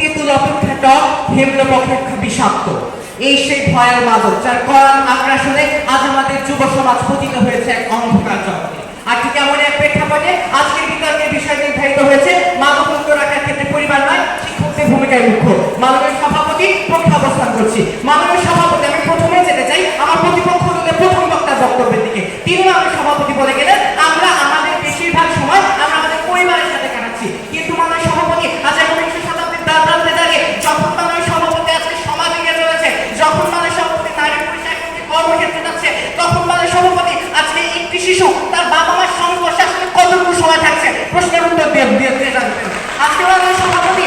তেঁতুল অপেক্ষা টক হেমল অপেক্ষা বিষাক্ত। এই সেই ভয়ের মাদক, যার করার আগ্রাসনে আজ আমাদের যুব সমাজ পতিত হয়েছে এক অন্ধকার জগতে। আর ঠিক এমন এক প্রেক্ষাপটে আজকের বিতর্কের বিষয় নির্ধারিত হয়েছে মাদক মুক্ত রাখার ক্ষেত্রে পরিবার নয়, শিক্ষকদের ভূমিকায় মুখ্য। মাদকের সভাপতি পক্ষে অবস্থান করছি। শিশু, তার বাবা মার সংস্পর্শে আসলে কতটুকু সময় থাকছে? প্রশ্নের উত্তর দিয়ে দিয়ে দিয়ে যাচ্ছেন আজকে সভাপতি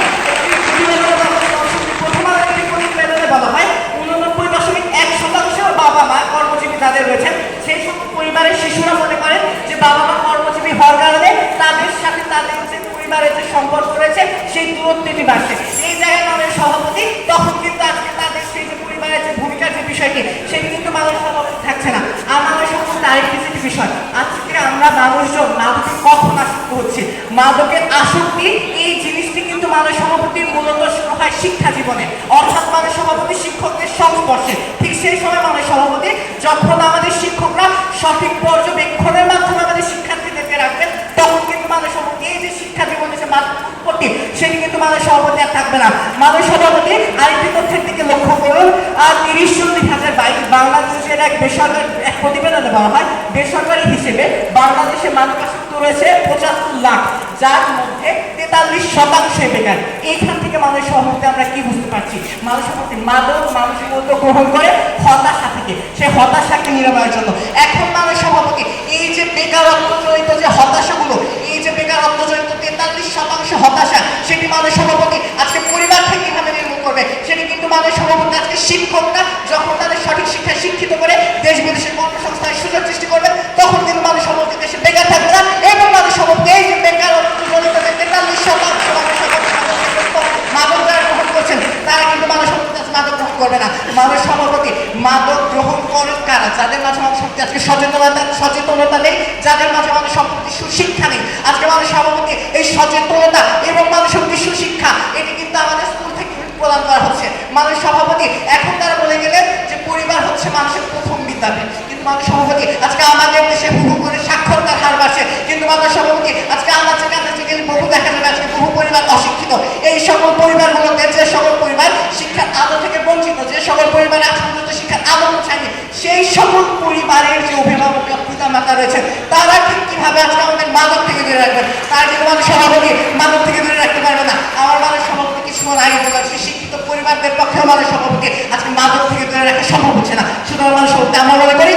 এক শতাংশ বাবা কর্মজীবী রয়েছেন। সেই পরিবারের শিশুরা মনে করেন যে বাবা মা কর্মজীবী হওয়ার কারণে তাদের সাথে তাদের যে পরিবারের যে সম্পর্ক রয়েছে, সেই এই জায়গায় আমাদের সভাপতি, তখন কিন্তু আজকে তাদের সেই যে পরিবারের যে যে বিষয়টি, সেটি কিন্তু মানুষ থাকছে না। আমাদের সভাপতি আরেকটি বিষয়। আজকে আমরা মানুষজন মাদকে কখন আসক্ত হচ্ছে? মাদকের আসক্তি, এই জিনিসটি কিন্তু মানুষ সভাপতির মূলত হয় শিক্ষা জীবনে। অর্থাৎ মানুষ সভাপতি শিক্ষকদের সংস্পর্শে। ঠিক সেই সময় মানুষ সভাপতি, যখন আমাদের শিক্ষকরা সঠিক পর্যবেক্ষণের মাধ্যমে আমাদের শিক্ষার্থীদেরকে রাখবেন, তখন কিন্তু মানুষ সভাপতি, এই যে শিক্ষা জীবনে যে উৎপত্তি, সেটি কিন্তু মানুষ সভাপতি আর থাকবে না। মানুষ সভাপতি আরেকটি তথ্যের দিকে লক্ষ্য করুন, আর তিরিশ জুন এক বেসরকারি, এক প্রতিবেদনে বলা হয়, বেসরকারি হিসেবে বাংলাদেশে মাদকাসক্ত রয়েছে পঁচাত্তর লাখ, যার মধ্যে তেতাল্লিশ শতাংশ বেকার। এইখান থেকে মানুষ সভাপতি আমরা কি বুঝতে পারছি? মানুষ সভাপতি মাদক মানুষের মধ্যে গ্রহণ করে হতাশা থেকে সেই হতাশাকে নিরাময়ের জন্য। এখন মানুষ সভাপতি এই যে বেকারত্ব জড়িত যে হতাশাগুলো, এই যে বেকারত্ব জড়িত তেতাল্লিশ শতাংশ হতাশা, সেটি মানুষ সভাপতি আজকে পরিবার থেকে কীভাবে নির্মূল করবে? সেটি কিন্তু মানুষ সভাপতি আজকে শিক্ষকরা যখন তাদের সঠিক শিক্ষায় শিক্ষিত করে দেশ বিদেশের কর্মসংস্থানের সুযোগ সৃষ্টি করবে তখন কিন্তু মানুষ সভাপতি দেশে বেকার থাকবে না এবং মানুষ সভাপতি এই যে বেকারত্ব জড়িত যে তেতাল্লিশ শতাংশ মানুষ সভাপতি মাদক যারা গ্রহণ করছেন তারা কিন্তু মানুষ সভাপতি আজকে মাদক গ্রহণ করবে না। মানুষ সভাপতি মাদক গ্রহণ করেন কারা? যাদের মাঝে মানুষ সভাপতি আজকে সচেতনতা সচেতনতা নেই, যাদের মাঝে মানুষ সভাপতি সুশিক্ষা নেই। আজকে মানুষ সভাপতি এই সচেতনতা এবং মানুষ সভাপতি সুশিক্ষা, এটি কিন্তু আমাদের স্কুল থেকে প্রদান করা হচ্ছে। মানুষ সভাপতি এখন তারা বলে গেলেন যে পরিবার হচ্ছে মানুষের প্রথম বিদ্যাপীঠ। কিন্তু মানুষ সভাপতি আজকে আমাদের দেশে বহু করে সাক্ষরতার হার বাড়ছে। কিন্তু মানুষ সভাপতি আজকে আনাচে পরিবারের যে অভিভাবক পিতা মাতা রয়েছে তারা ঠিক কীভাবে আজকে আমাদের মাদক থেকে দূরে রাখবেন? তার যে মানুষ সভাপতি মাদক থেকে দূরে রাখতে পারবে না। আমার মানুষ সভাপতি কিছুক্ষণ আগে বললাম, সে শিক্ষিত পরিবারদের পক্ষে আমাদের সভাপতি আজকে মাদক থেকে দূরে রাখা সম্ভব হচ্ছে না। সুতরাং মানুষ সভাপতি, আমরা মনে করি